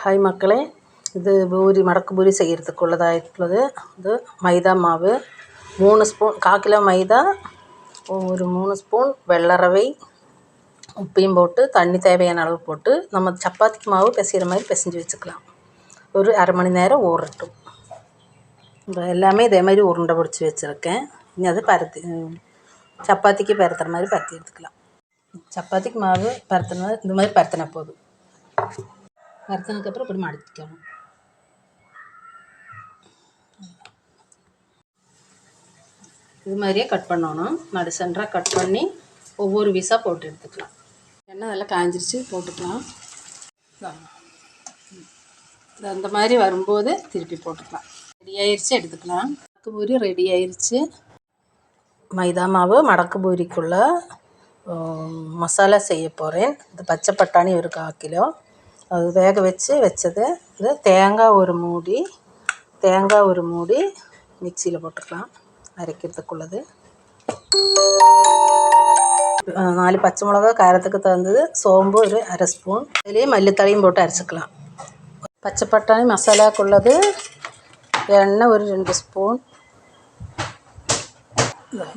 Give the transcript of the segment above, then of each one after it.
Hi மக்களே இது பூரி மடக்கு பூரி செய்கிறதுக்கு உள்ளதாയിട്ടുള്ളത് இது மைதா மாவு. மூணு ஸ்பூன் கால் கிலோ மைதா ஒரு மூணு ஸ்பூன் வெள்ளரவை உப்பையும் போட்டு தண்ணி தேவையான அளவு போட்டு நம்ம சப்பாத்திக்கு மாவு பிசைகிற மாதிரி பிசைஞ்சு வச்சுக்கலாம். ஒரு அரை மணி நேரம் ஊறட்டும். எல்லாமே இதே மாதிரி உருண்டை பிடிச்சி வச்சுருக்கேன். இனி அது பருத்தி சப்பாத்திக்கு பருத்துற மாதிரி பருத்தி எடுத்துக்கலாம். சப்பாத்திக்கு மாவு பருத்தின இந்த மாதிரி பருத்தினா போதும். வறுத்ததுக்கப்புறம் இப்படி மடிக்கணும் இது மாதிரியே கட் பண்ணணும். நடு சென்டராக கட் பண்ணி ஒவ்வொரு விசா போட்டு எடுத்துக்கலாம். எண்ணெய் நல்லா காய்ஞ்சிருச்சு போட்டுக்கலாம். அந்த மாதிரி வரும்போது திருப்பி போட்டுக்கலாம். ரெடி ஆயிடுச்சு எடுத்துக்கலாம். மடக்கு பூரி ரெடி ஆயிடுச்சு மைதா மாவு மடக்கு பூரிக்குள்ள மசாலா செய்ய போகிறேன் இந்த பச்சை பட்டாணி ஒரு கால் கிலோ. அது வேக வச்சு வச்சது. இது தேங்காய் ஒரு மூடி தேங்காய் ஒரு மூடி மிக்சியில் போட்டுக்கலாம். அரைக்கிறதுக்குள்ளது. நாலு பச்சை மிளகா காரத்துக்கு தகுந்தது சோம்பு ஒரு அரை ஸ்பூன். அதுலேயே மல்லித்தலையும் போட்டு அரைச்சிக்கலாம். பச்சை பட்டாணி மசாலாக்குள்ளது எண்ணெய் ஒரு ரெண்டு ஸ்பூன்.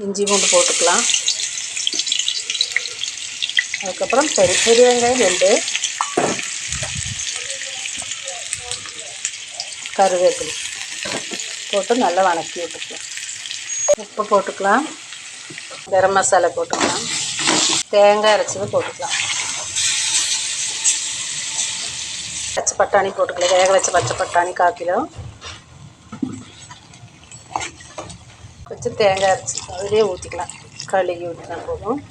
இஞ்சி பூண்டு போட்டுக்கலாம். அதுக்கப்புறம் பெரிய பெரிய வெங்காயம் ரெண்டு. கருவேப்பிலை போட்டு நல்லா வணக்கி விட்டுக்கலாம். உப்பு போட்டுக்கலாம். கரம் மசாலா போட்டுக்கலாம். தேங்காய் அரைச்சது போட்டுக்கலாம். பச்சை பட்டாணி போட்டுக்கலாம். வேக வச்ச பச்சை பட்டாணி கால் கிலோ. கொஞ்சம் தேங்காய் அரைச்சி அதிலே ஊற்றிக்கலாம் கழுகி ஊற்றினா போதும்.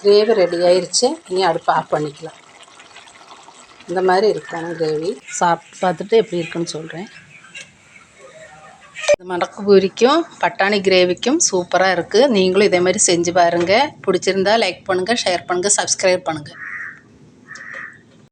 கிரேவி ரெடி ஆயிடுச்சு இனி அடுப்பு ஆஃப் பண்ணிக்கலாம். இந்த மாதிரி இருக்கான கிரேவி. சாப்பிட்டு பார்த்துட்டு எப்படி இருக்குன்னு சொல்கிறேன் இந்த மணக்கு பூரிக்கும் பட்டாணி கிரேவிக்கும் சூப்பராக இருக்குது நீங்களும் இதே மாதிரி செஞ்சு பாருங்கள் பிடிச்சிருந்தா லைக் பண்ணுங்கள் ஷேர் பண்ணுங்கள் சப்ஸ்கிரைப் பண்ணுங்கள்